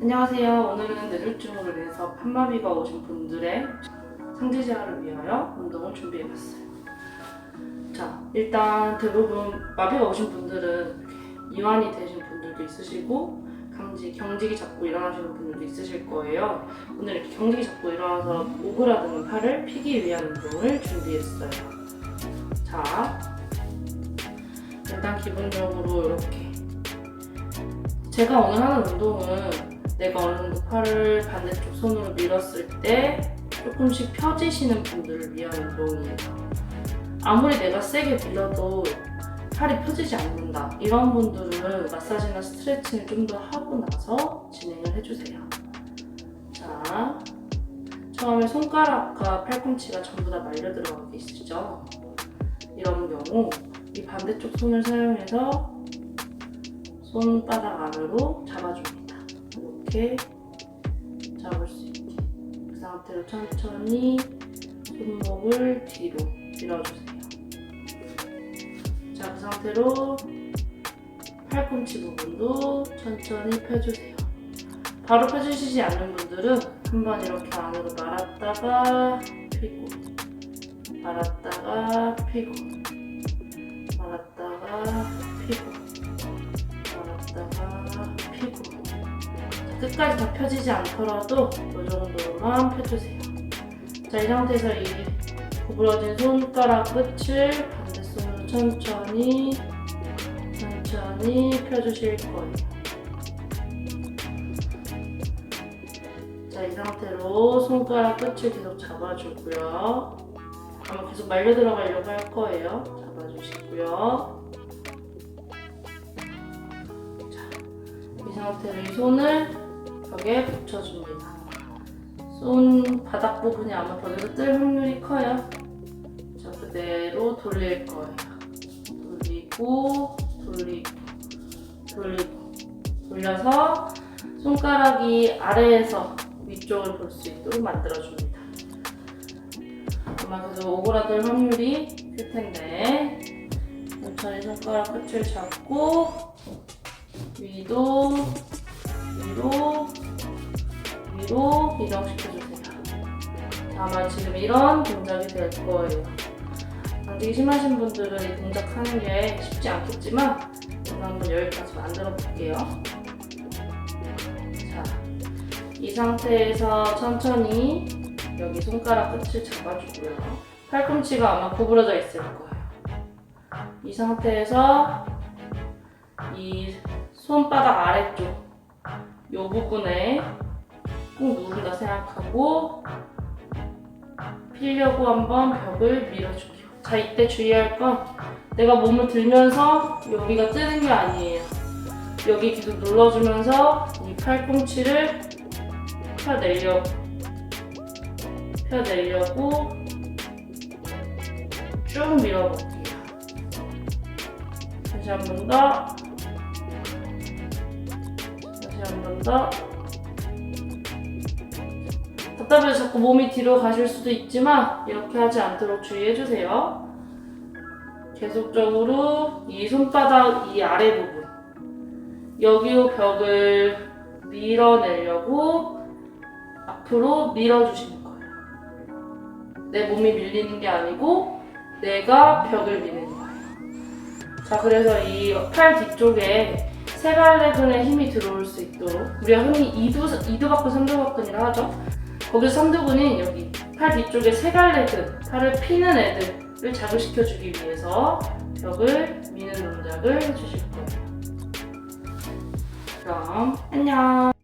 안녕하세요. 오늘은 뇌졸중으로 인해서 판마비가 오신 분들의 상체 제어를 위하여 운동을 준비해봤어요. 자, 일단 대부분 마비가 오신 분들은 이완이 되신 분들도 있으시고 강지, 경직이 잡고 일어나시는 분들도 있으실 거예요. 오늘 이렇게 경직이 잡고 일어나서 오그라드는 팔을 피기 위한 운동을 준비했어요. 자, 일단 기본적으로 이렇게 제가 오늘 하는 운동은 내가 어느 정도 팔을 반대쪽 손으로 밀었을 때 조금씩 펴지시는 분들을 위한 운동이에요. 아무리 내가 세게 밀어도 팔이 펴지지 않는다. 이런 분들은 마사지나 스트레칭을 좀 더 하고 나서 진행을 해주세요. 자, 처음에 손가락과 팔꿈치가 전부 다 말려 들어가 계시죠? 이런 경우 이 반대쪽 손을 사용해서 손바닥 안으로 잡아줍니다. 이렇게 잡을 수 있게. 그 상태로 천천히 손목을 뒤로 밀어주세요. 자, 그 상태로 팔꿈치 부분도 천천히 펴주세요. 바로 펴주시지 않는 분들은 한번 이렇게 안으로 말았다가 펴고 말았다가 펴고 말았다가 펴고 끝까지 다 펴지지 않더라도 이 정도만 펴주세요. 자, 이 상태에서 이 구부러진 손가락 끝을 반대 손으로 천천히 천천히 펴주실 거예요. 자, 이 상태로 손가락 끝을 계속 잡아주고요. 아마 계속 말려 들어가려고 할 거예요. 잡아주시고요. 자, 이 상태로 이 손을 벽에 붙여줍니다. 손 바닥 부분이 아마 벽에서 뜰 확률이 커요. 자, 그대로 돌릴 거예요. 돌리고, 돌리고, 돌리고. 돌려서 손가락이 아래에서 위쪽을 볼 수 있도록 만들어줍니다. 아마 그래서 오그라들 확률이 클 텐데, 천천히 손가락 끝을 잡고, 위도, 위로, 이동시켜주세요. 아마 지금 이런 동작이 될 거예요. 강직이 심하신 분들은 이 동작 하는 게 쉽지 않겠지만 저는 한번 여기까지 만들어 볼게요. 자, 이 상태에서 천천히 여기 손가락 끝을 잡아주고요. 팔꿈치가 아마 구부러져 있을 거예요. 이 상태에서 이 손바닥 아래쪽 이 부분에 꾹 누른다 생각하고 피려고 한번 벽을 밀어줄게요. 자, 이때 주의할 건 내가 몸을 들면서 여기가 뜨는 게 아니에요. 여기 계속 눌러주면서 이 팔꿈치를 펴내려고 펴내려고 쭉 밀어볼게요. 다시 한 번 더. 다시 한 번 더. 답답해서 자꾸 몸이 뒤로 가실 수도 있지만 이렇게 하지 않도록 주의해주세요. 계속적으로 이 손바닥 이 아래 부분 여기 벽을 밀어내려고 앞으로 밀어주시는 거예요. 내 몸이 밀리는 게 아니고 내가 벽을 미는 거예요. 자, 그래서 이 팔 뒤쪽에 세 갈래근에 힘이 들어올 수 있도록 우리가 흔히 이두, 이두박근, 삼두박근이라 하죠. 거기서 삼두근이 여기 팔 뒤쪽에 세 갈래근, 팔을 피는 애들을 자극시켜주기 위해서 벽을 미는 동작을 해주실 거예요. 그럼 안녕.